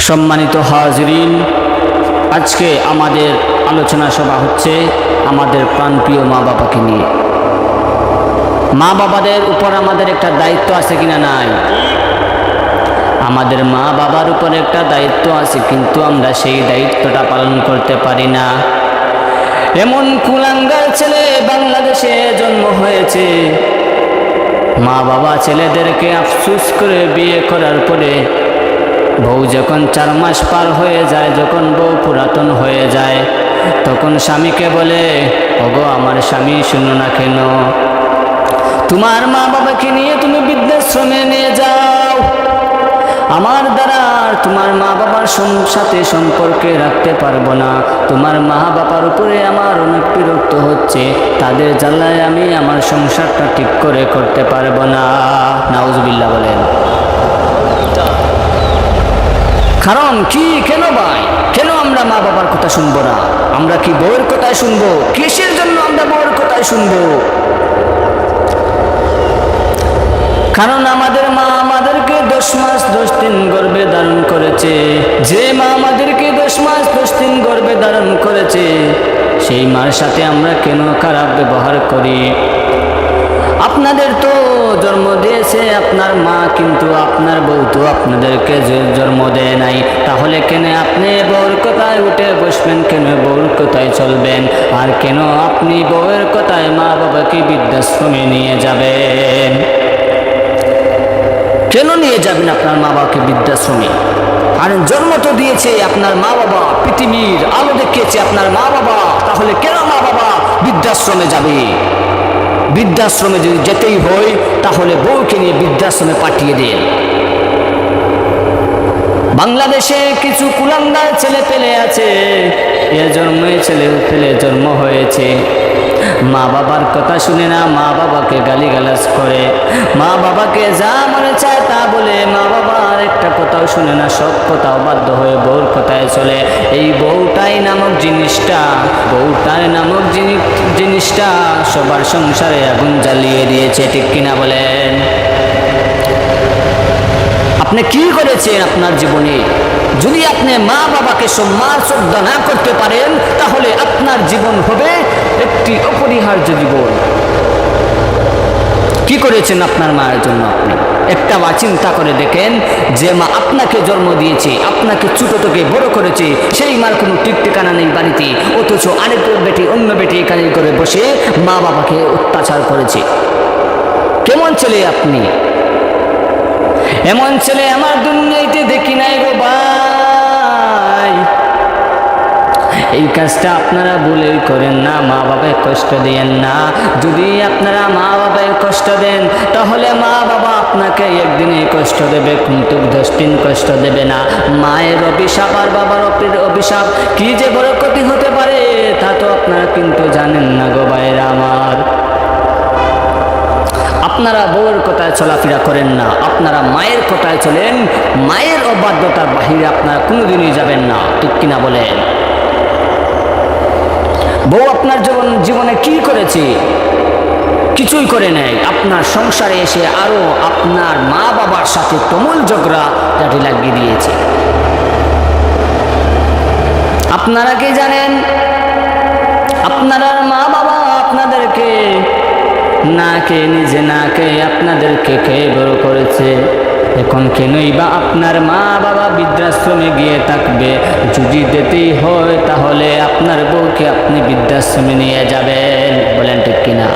সম্মানিত হাজরিন, আজকে আমাদের আলোচনা সভা হচ্ছে আমাদের প্রাণপ্রিয় মা বাবাকে নিয়ে। মা বাবাদের উপর আমাদের একটা দায়িত্ব আছে কিনা নাই? আমাদের মা বাবার উপর একটা দায়িত্ব আছে, কিন্তু আমরা সেই দায়িত্বটা পালন করতে পারি না। এমন কুলাঙ্গার ছেলে বাংলাদেশে জন্ম হয়েছে। মা বাবা ছেলেদেরকে আফসুস করে বিয়ে করার পরে বউ যখন চার মাস পার হয়ে যায়, যখন বউ পুরাতন হয়ে যায়, তখন স্বামীকে বলে, ওগো, আমার স্বামী শুনো না কেন? তোমার মা বাবাকে নিয়ে তুমি বৃদ্ধাশ্রমে নিয়ে যাও। আমার দ্বারা আর তোমার মা বাবার সাথে সম্পর্কে রাখতে পারব না। তোমার মা বাবার উপরে আমার অনেক বিরক্ত হচ্ছে। তাদের জ্বালায় আমি আমার সংসারটা ঠিক করে করতে পারব না। নাউজবিল্লা বলেন। কারণ কি কেন ভাই? কেন আমরা মা বাবার কথা শুনব না? আমরা কি বউয়ের কথায় শুনব? কিসের জন্য আমরা বউয়ের কথায় শুনব? কারণ আমাদের মা আমাদেরকে দশ মাস, দশ দিন গর্বে ধারণ করেছে। যে মা আমাদেরকে দশ মাস, দশ দিন গর্বে ধারণ করেছে, সেই মার সাথে আমরা কেন খারাপ ব্যবহার করি? আপনাদের তো জন্ম দিয়েছে আপনার মা, কিন্তু আপনার বউ তো আপনাদেরকে জন্ম দেয় নাই। তাহলে কেন আপনি বউর কথায় উঠে বসবেন? কেন বউর কথায় চলবেন? আর কেন আপনি বউয়ের কথায় মা বাবাকে বৃদ্ধাশ্রমে নিয়ে যাবেন? কেন নিয়ে যাবেন আপনার মা বাবাকে বৃদ্ধাশ্রমে? আর জন্ম তো দিয়েছে আপনার মা বাবা পৃথিবীর আলো দেখিয়েছে আপনার মা বাবা তাহলে কেন মা বাবা বৃদ্ধাশ্রমে যাবে? বৃদ্ধাশ্রমে যদি যেতেই হয়, তাহলে বউকে নিয়ে বৃদ্ধাশ্রমে পাঠিয়ে দেন। বাংলাদেশে কিছু কুলাঙ্গার ছেলে পেলে আছে। এ জন্মে ছেলে পেলে জন্ম হয়েছে। মা বাবার কথা শুনে না মা বাবাকে গালিগালাজ করে। মা বাবাকে যা মনে চায় তা বলে মা বাবার একটা কথাও শুনে না, সব কথাও বাধ্য হয়ে বউর কথায় চলে। এই বউটাই নামক জিনিসটা বউটাই নামক জিনিসটা সবার সংসারে আগুন জ্বালিয়ে দিয়েছে, ঠিক কিনা বলেন? আপনি কি করেছেন আপনার জীবনে? যদি আপনি মা বাবাকে সম্মান শ্রদ্ধা না করতে পারেন, তাহলে আপনার জীবন হবে একটি অপরিহার্য জীবন। কি করেছেন আপনার মায়ের জন্য আপনি? একটা মা চিন্তা করে দেখেন, যে মা আপনাকে জন্ম দিয়েছে, আপনাকে ছোট থেকে বড় করেছে, সেই মার কোনো টিক ঠিকানা নেই বাড়িতে, অথচ আরেক বেটি, অন্য বেটি এখানে করে বসে মা বাবাকে অত্যাচার করেছে। কেমন ছেলে আপনি? এমন ছেলে আমার দুনিয়াতে দেখি নাই এই কাজটা আপনারা ভুলেই করেন না মা বাবায় কষ্ট দেন না। যদি আপনারা মা বাবায় কষ্ট দেন, তাহলে মা বাবা আপনাকে একদিনে কষ্ট দেবে, কিন্তু দশ দিন কষ্ট দেবে না। মায়ের অভিশাপ আর বাবার অভিশাপ কি যে বড় ক্ষতি হতে পারে, তা তো আপনারা কিন্তু জানেন না গো ভাইয়েরা আমার। আপনারা বউয়ের কথায় চলাফেরা করেন না, আপনারা মায়ের কথায় চলেন, মায়ের অবাধ্যতার বাহিরে আপনারা কোনোদিনই যাবেন না, ঠিক কিনা বলেন? বউ আপনার জীবন জীবনে কি করেছে? কিছুই করে নেয় আপনার সংসারে এসে আরও আপনার মা বাবার সাথে তুমুল ঝগড়া জাটি লাগিয়ে দিয়েছে। আপনারা কি জানেন? আপনারা মা বাবা আপনাদেরকে, না কে নিজে, না কে আপনাদেরকে কে বড় করেছে? এখন কেনই বা আপনার মা বাবা বৃদ্ধাশ্রমে গিয়ে থাকবে? যদি যেতেই হয় তাহলে আপনার বউকে আপনি বৃদ্ধাশ্রমে নিয়ে যাবেন। বলেন ঠিক কিনা?